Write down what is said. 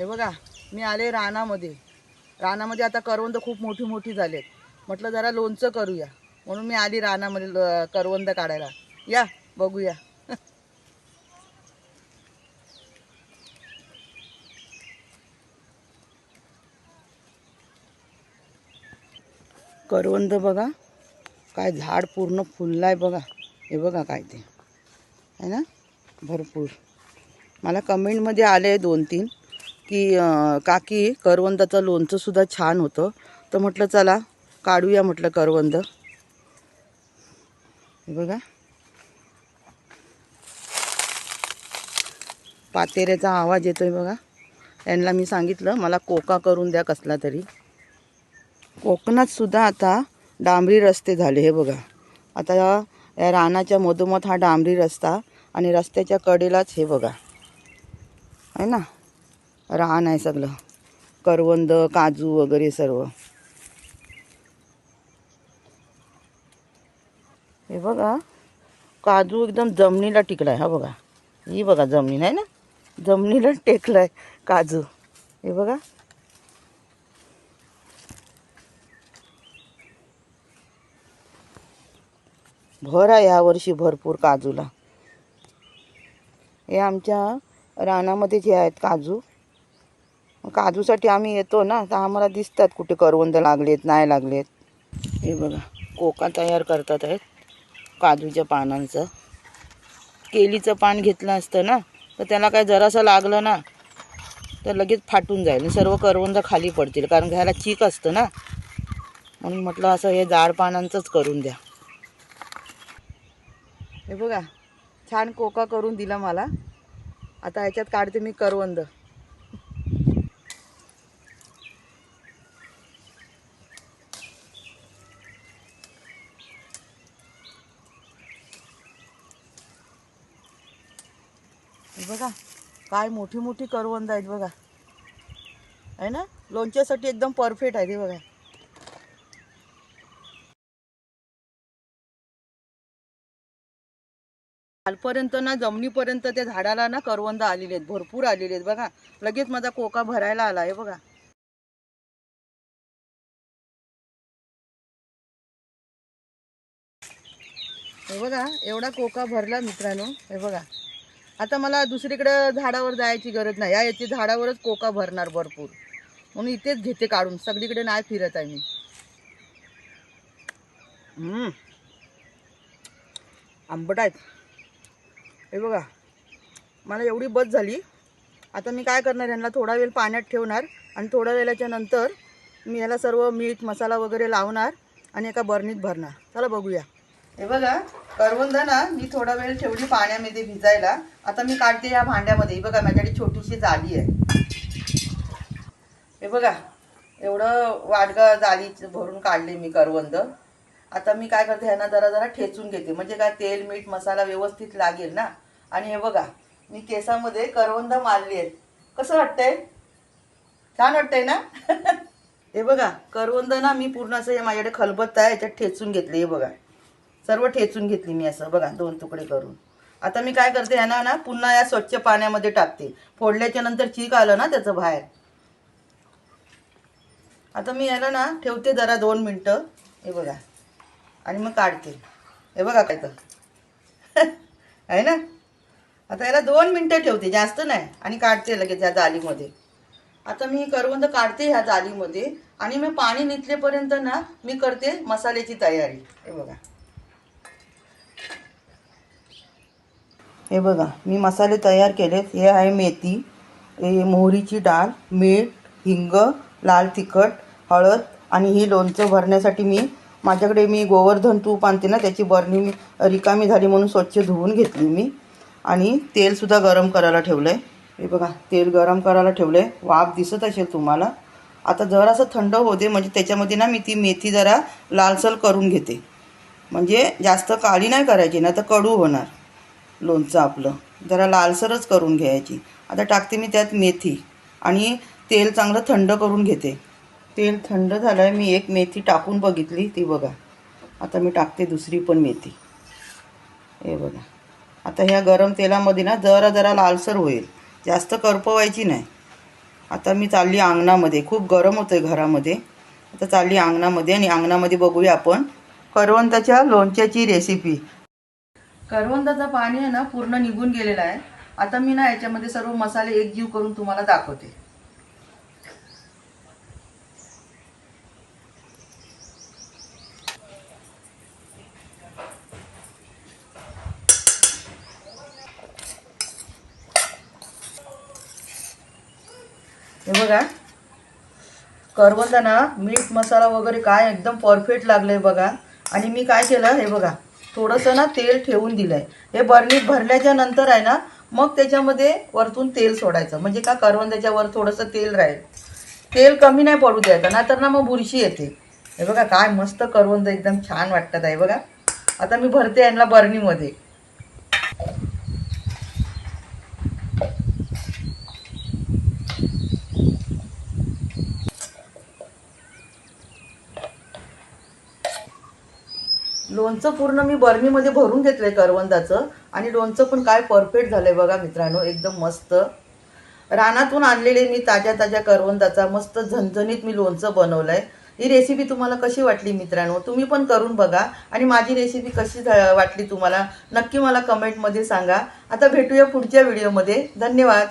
हे बघा मी आले रानामध्ये. रानामध्ये आता करवंद खूप मोठी मोठी झालेत. म्हटलं जरा लोणचं करूया. म्हणून मी आली रानामध्ये करवंद काढायला. या बघूया. करवंद बघा काय झाड पूर्ण फुललाय बघा. हे बघा काय ते. आहे ना? भरपूर. मला कमेंटमध्ये आले दोन तीन. की काकी करवंदाचं लोणचंसुद्धा छान होतं. तर म्हटलं चला काढूया म्हटलं करवंद. बघा. पातेऱ्याचा आवाज येतोय बघा. यांना मी सांगितलं मला कोका करून द्या कसला तरी. कोकणात सुद्धा आता डांबरी रस्ते झाले हे बघा. आता या- या रानाच्या मधोमध हा डांबरी रस्ता आणि रस्त्याच्या कडेलाच हे बघा. आहे ना? रान आहे सगळं. करवंद काजू वगैरे सर्व. हे बघा काजू एकदम जमिनीला टिकलाय. हा बघा. ही बघा जमीन आहे ना? जमिनीला टेकलाय काजू. हे बघा. भर आहे यावर्षी भरपूर काजूला. हे आमच्या रानामध्ये जे आहेत काजू. काजूसाठी आम्ही येतो ना तर आम्हाला दिसतात कुठे करवंद लागलेत नाही लागलेत. हे बघा कोका तयार करतात आहेत काजूच्या पानांचं. केलीचं पान घेतलं असतं ना तर त्याला काय जरासं लागलं ना तर लगेच फाटून जाईल. आणि सर्व करवंद खाली पडतील कारण घ्यायला चीक असतं ना. म्हणून म्हटलं असं हे जाड पानांचंच करून द्या. हे बघा छान कोका करून दिला मला. आता ह्याच्यात काढते मी करवंद. बघा काय मोठी मोठी करवंद आहेत बघा. आहे ना? लोणच्यासाठी एकदम परफेक्ट आहे ते बघा. कालपर्यंत ना जमिनीपर्यंत त्या झाडाला ना करवंद आलेले आहेत भरपूर आलेले आहेत बघा. लगेच माझा कोका भरायला आला आहे बघा. हे बघा एवढा कोका भरला मित्रांनो. हे बघा. आता मला दुसरीकडे झाडावर जायची गरज नाही. या याची झाडावरच कोका भरणार भरपूर. म्हणून इथेच घेते काढून. सगळीकडे नाही फिरत आहे मी. आंबट आहेत. हे बघा. मला एवढी बस झाली. आता मी काय करणार? यांना थोडा वेळ पाण्यात ठेवणार आणि थोड्या वेळाच्या नंतर मी याला सर्व मीठ मसाला वगैरे लावणार आणि एका बरणीत भरणार. चला बघूया. हे बघा. करवंद ना मी थोडा वेळ ठेवली पाण्यामध्ये भिजायला. आता मी काढते या भांड्यामध्ये. बघा माझ्याकडे छोटीशी जाली आहे. हे बघा एवढं वाडगा जाली भरून काढले मी करवंद. आता मी काय करते ह्यांना जरा जरा ठेचून घेते. म्हणजे काय तेल मीठ मसाला व्यवस्थित लागेल ना? आणि हे बघा मी केसामध्ये करवंद मारली आहेत. कसं वाटतंय? छान वाटतंय ना? हे बघा करवंद ना मी पूर्ण असं हे माझ्याकडे खलबत्ता आहे याच्यात ठेचून घेतले हे बघा. सर्व ठेचून घेतली मी असं. बघा दोन तुकडे करून. आता मी काय करते ह्यांना ना पुन्हा या स्वच्छ पाण्यामध्ये टाकते. फोडल्याच्या नंतर चीक आलं ना त्याचं बाहेर. आता मी याला ना ठेवते जरा दोन मिनटं. हे बघा. आणि मग काढते. हे बघा काय तर. आहे ना? आता याला दोन मिनटं ठेवते जास्त नाही. आणि काढते लगेच ह्या जालीमध्ये. आता मी करवंद काढते ह्या जालीमध्ये. आणि मी पाणी निथलेपर्यंत ना मी करते मसाल्याची तयारी. हे बघा. हे बघा मी मसाले तयार केलेत. हे आहे मेथी हे मोहरीची डाळ मीठ हिंग लाल तिखट हळद आणि ही लोणचं भरण्यासाठी मी माझ्याकडे मी गोवर्धन तूप आणते ना त्याची बरणी मी रिकामी झाली म्हणून स्वच्छ धुवून घेतली मी. आणि तेलसुद्धा गरम करायला ठेवलं आहे हे बघा तेल गरम करायला ठेवलं आहे वाफ दिसत असेल तुम्हाला. आता जरासं थंड होते म्हणजे त्याच्यामध्ये ना मी ती मेथी जरा लालसल करून घेते. म्हणजे जास्त काळी नाही करायची ना तर कडू होणार. लोणचं आपलं. जरा लालसरच करून घ्यायची. आता टाकते मी त्यात मेथी आणि तेल चांगलं थंड करून घेते. तेल थंड झालं आहे मी एक मेथी टाकून बघितली ती बघा. आता मी टाकते दुसरी पण मेथी. हे बघा. आता ह्या गरम तेलामध्ये ना जरा जरा लालसर होईल. जास्त करपवायची नाही. आता मी चालली अंगणामध्ये. खूप गरम होतं आहे घरामध्ये. आता चालली अंगणामध्ये आणि अंगणामध्ये बघूया आपण. करवंदाच्या लोणच्याची रेसिपी करवंदाचं पाणी आहे ना पूर्ण निघून गेलेलं आहे. आता मी ना याच्यामध्ये सर्व मसाले एकजीव करून तुम्हाला दाखवते. हे बघा. करवंदा ना मीठ मसाला वगैरे काय एकदम परफेक्ट लागलंय बघा. आणि मी काय केलं हे बघा. थोडंसं ना तेल ठेवून दिलंय. हे बर्नीत भरल्याच्या नंतर आहे ना मग त्याच्यामध्ये वरतून तेल सोडायचं. म्हणजे का करवंदाच्या वर थोडंसं तेल राहील. तेल कमी नाही पडू द्यायचं नाहीतर ना मग बुरशी येते. हे बघा काय मस्त करवंद एकदम छान वाटतात आहे बघा. आता मी भरते यांना बरणीमध्ये. लोणचं पूर्ण मी बर्मीमध्ये भरून घेतलंय करवंदाचं. आणि लोणचं पण काय परफेक्ट झालंय बघा मित्रांनो एकदम मस्त. रानातून आणलेले मी ताज्या ताज्या करवंदाचा मस्त झणझणीत मी लोणचं बनवलंय. ही रेसिपी तुम्हाला कशी वाटली मित्रांनो? तुम्ही पण करून बघा. आणि माझी रेसिपी कशी वाटली तुम्हाला? नक्की मला कमेंटमध्ये सांगा. आता भेटूया पुढच्या व्हिडिओमध्ये धन्यवाद.